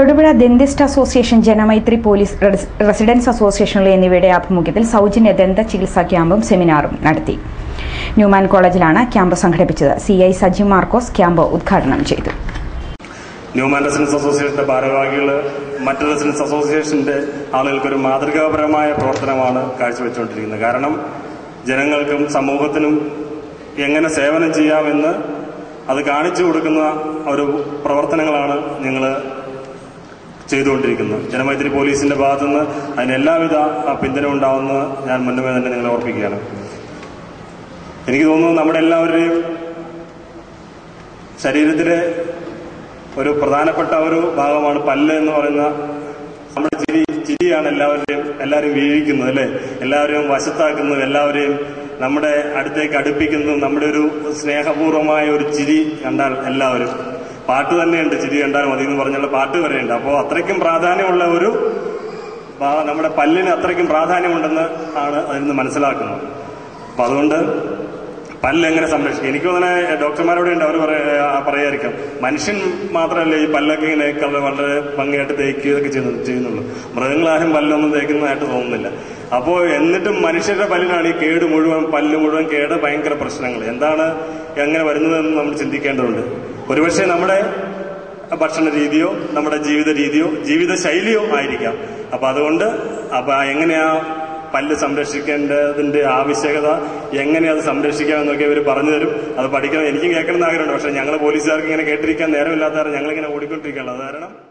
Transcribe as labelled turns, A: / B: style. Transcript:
A: Thodupuzha dentist association Janamaithri police res- residence അസോസിയേഷനുകൾ എന്നിവയുടെ ആഭിമുഖ്യത്തിൽ സൗജന്യ ദന്ത ചികിത്സാ ക്യാമ്പും സെമിനാറും നടത്തി. ന്യൂമാൻ കോളേജിലാണ് ക്യാമ്പ് സംഘടിപ്പിച്ചത്. C I Saji Markose camp ഉദ്ഘാടനം ചെയ്തു.
B: ന്യൂമാൻ റെസിഡൻസ് അസോസിയേഷന്റെ ഭാരവാഹികൾ മറ്റ് റെസിഡൻസ് അസോസിയേഷന്റെ ആളുകൾക്ക് ഒരു മാതൃകാപരമായ പ്രവർത്തനമാണ് കാഴ്ചവെച്ചുകൊണ്ടിരിക്കുന്നത്. കാരണം ജനങ്ങൾക്കും സമൂഹത്തിനും എങ്ങനെ സേവനം ചെയ്യാമെന്ന് അത് കാണിച്ചു കൊടുക്കുന്ന ഒരു പ്രവർത്തനങ്ങളാണ് നിങ്ങൾ ചെയ്തുകൊണ്ടിരിക്കുന്നത് ജനമൈത്രി പോലീസിന്റെ ഭാഗത്തുനിന്ന് അതിന് എല്ലാവിധ പിന്തുണ ഉണ്ടാവുമെന്ന് ഞാൻ മുന്നമേ തന്നെ നിങ്ങളെ ഓർപ്പിക്കുകയാണ്. എനിക്ക് തോന്നുന്നു നമ്മുടെ എല്ലാവരുടെയും ശരീരത്തിലെ ഒരു പ്രധാനപ്പെട്ട ഒരു ഭാഗമാണ് പല്ല് എന്ന് പറയുന്ന നമ്മുടെ ചിരി ചിരിയാണ് എല്ലാവരുടെയും എല്ലാവരും വീഴിക്കുന്നത് അല്ലെ? എല്ലാവരെയും വശത്താക്കുന്നതും എല്ലാവരെയും നമ്മുടെ അടുത്തേക്ക് അടുപ്പിക്കുന്നതും നമ്മുടെ ഒരു സ്നേഹപൂർവമായ ഒരു ചിരി കണ്ടാൽ എല്ലാവരും പാട്ട് തന്നെയുണ്ട്. ചിരി കണ്ടാൽ മതി എന്ന് പറഞ്ഞുള്ള പാട്ട് വരെയുണ്ട്. അപ്പോൾ അത്രയ്ക്കും പ്രാധാന്യമുള്ള ഒരു നമ്മുടെ പല്ലിന് അത്രയ്ക്കും പ്രാധാന്യമുണ്ടെന്ന് ആണ് അതിൽ നിന്ന് മനസ്സിലാക്കുന്നത്. അപ്പൊ അതുകൊണ്ട് പല്ല് എങ്ങനെ സംരക്ഷിക്കും? എനിക്ക് തന്നെ ഡോക്ടർമാരോട് ഉണ്ട്. അവർ പറയായിരിക്കും. മനുഷ്യൻ മാത്രമല്ല ഈ പല്ലൊക്കെ ഇങ്ങനെ വളരെ ഭംഗിയായിട്ട് തേക്കുകയൊക്കെ ചെയ്യുന്നു ചെയ്യുന്നുള്ളൂ. മൃഗങ്ങളാരും പല്ലൊന്നും തേക്കുന്നതായിട്ട് തോന്നുന്നില്ല. അപ്പോൾ എന്നിട്ടും മനുഷ്യരുടെ പല്ലിനാണ് ഈ കേട് മുഴുവൻ പല്ല് മുഴുവൻ കേട് ഭയങ്കര പ്രശ്നങ്ങൾ. എന്താണ് എങ്ങനെ വരുന്നതെന്ന് നമ്മൾ ചിന്തിക്കേണ്ടതുണ്ട്. ഒരുപക്ഷെ നമ്മുടെ ഭക്ഷണ രീതിയോ നമ്മുടെ ജീവിത രീതിയോ ജീവിത ശൈലിയോ ആയിരിക്കാം. അപ്പൊ അതുകൊണ്ട് അപ്പൊ എങ്ങനെയാ പല്ല് സംരക്ഷിക്കേണ്ടതിന്റെ ആവശ്യകത എങ്ങനെ അത് സംരക്ഷിക്കാം എന്നൊക്കെ ഇവർ പറഞ്ഞു തരും. അത് പഠിക്കണം. എനിക്കും കേൾക്കണം എന്ന് ആഗ്രഹമുണ്ട്. പക്ഷെ ഞങ്ങൾ പോലീസുകാർക്ക് ഇങ്ങനെ കേട്ടിരിക്കാൻ നേരമില്ലാത്ത കാരണം ഞങ്ങളിങ്ങനെ ഓടിക്കൊണ്ടിരിക്കുകയാണ് അത് കാരണം